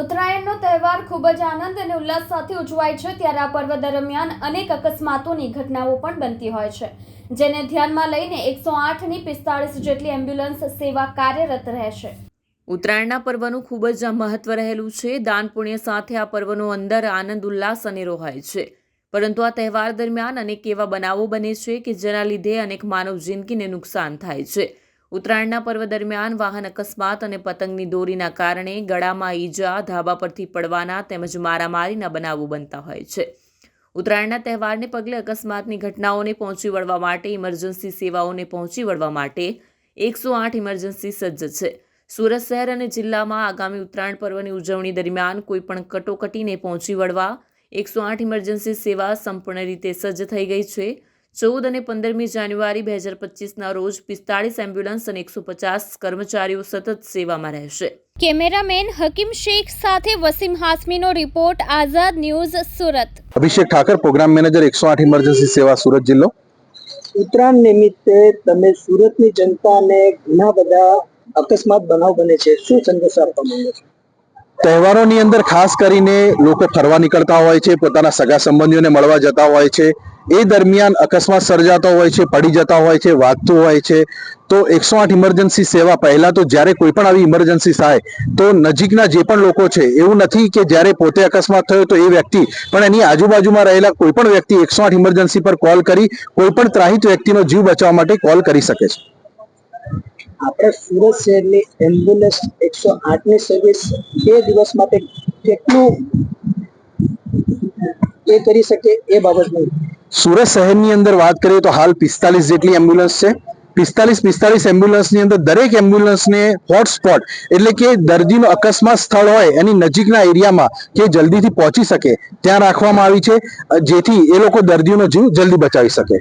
ઉત્તરાયણનો તહેવાર ખૂબ જ આનંદ અને ઉલ્લાસ સાથે ઉજવાય છે. ત્યારે આ પર્વ દરમિયાન અનેક અકસ્માતોની ઘટનાઓ પણ બનતી હોય છે. જેને ધ્યાનમાં લઈને એકસો આઠની પિસ્તાળીસ જેટલી એમ્બ્યુલન્સ સેવા કાર્યરત રહેશે. ઉત્તરાયણના પર્વનું ખૂબ જ મહત્વ રહેલું છે. દાન પુણ્ય સાથે આ પર્વનો અંદર આનંદ, ઉલ્લાસ અનેરો હોય છે. પરંતુ આ તહેવાર દરમિયાન અનેક એવા બનાવો બને છે કે જેના લીધે અનેક માનવ જિંદગીને નુકસાન થાય છે. ઉત્તરાયણના પર્વ દરમિયાન વાહન અકસ્માત અને પતંગની દોરીના કારણે ગળામાં ઈજા, ધાબા પરથી પડવાના તેમજ મારામારીના બનાવો બનતા હોય છે. ઉત્તરાયણના તહેવારને પગલે અકસ્માતની ઘટનાઓને પહોંચી વળવા માટે ઇમરજન્સી સેવાઓને પહોંચી વળવા માટે એકસો આઠ ઇમરજન્સી સજ્જ છે. સુરત શહેર અને જિલ્લામાં આગામી ઉત્તરાયણ પર્વની ઉજવણી દરમિયાન કોઈપણ કટોકટીને પહોંચી વળવા એકસો આઠ ઇમરજન્સી સેવા સંપૂર્ણ રીતે સજ્જ થઈ ગઈ છે. ચૌદ અને પંદરમી જાન્યુઆરી બે હજાર પચીસના રોજ પિસ્તાળીસ એમ્બ્યુલન્સ અને એકસો પચાસ કર્મચારીઓ સતત સેવામાં રહેશે. કેમેરામેન હકીમ શેખ સાથે Wasim હાસમીનો report Azad news Surat. Abhishek Thakar programme manager એકસો આઠ ઇમરજન્સી સેવા સુરત જિલ્લો. ઉત્તરાયણ નિમિત્તે તમે સુરતની જનતાને ઘણા બધા અકસ્માત બનાવ બને છે. શું સંદેશ આપવા માંગો છો? તહેવારોની અંદર ખાસ કરીને લોકો ફરવા નીકળતા હોય છે પોતાના સગા સંબંધીઓને મળવા જતા હોય છે. એ દરમિયાન અકસ્માત સર્જાતો હોય છે, પડી જતા હોય છે, વાગતું હોય છે, તો એકસો આઠ ઇમરજન્સી સેવા પહેલા તો જ્યારે કોઈ પણ આવી ઇમરજન્સી થાય, તો નજીકના જે પણ લોકો છે, એવું નથી કે જ્યારે પોતે અકસ્માત થયો તો એ વ્યક્તિ, પણ એની આજુબાજુમાં રહેલા કોઈ પણ વ્યક્તિ એકસો આઠ ઇમરજન્સી પર કોલ કરી, કોઈ પણ ત્રાહિત વ્યક્તિનો જીવ બચાવવા માટે કોલ કરી શકે છે. આપણે સુરત શહેરની એમ્બ્યુલન્સ એકસો આઠની સર્વિસ બે દિવસ માટે કેટલું એ કરી શકે એ બાબતનું સુરત શહેરની અંદર વાત કરીએ તો હાલ પિસ્તાલીસ જેટલી એમ્બ્યુલન્સ છે. પિસ્તાલીસ પિસ્તાલીસ એમ્બ્યુલન્સની અંદર દરેક એમ્બ્યુલન્સને હોટસ્પોટ એટલે કે દર્દીનો અકસ્માત સ્થળ હોય એની નજીકના એરિયામાં કે જલ્દીથી પહોંચી શકે, ત્યાં રાખવામાં આવી છે, જેથી એ લોકો દર્દીઓનો જીવ જલ્દી બચાવી શકે.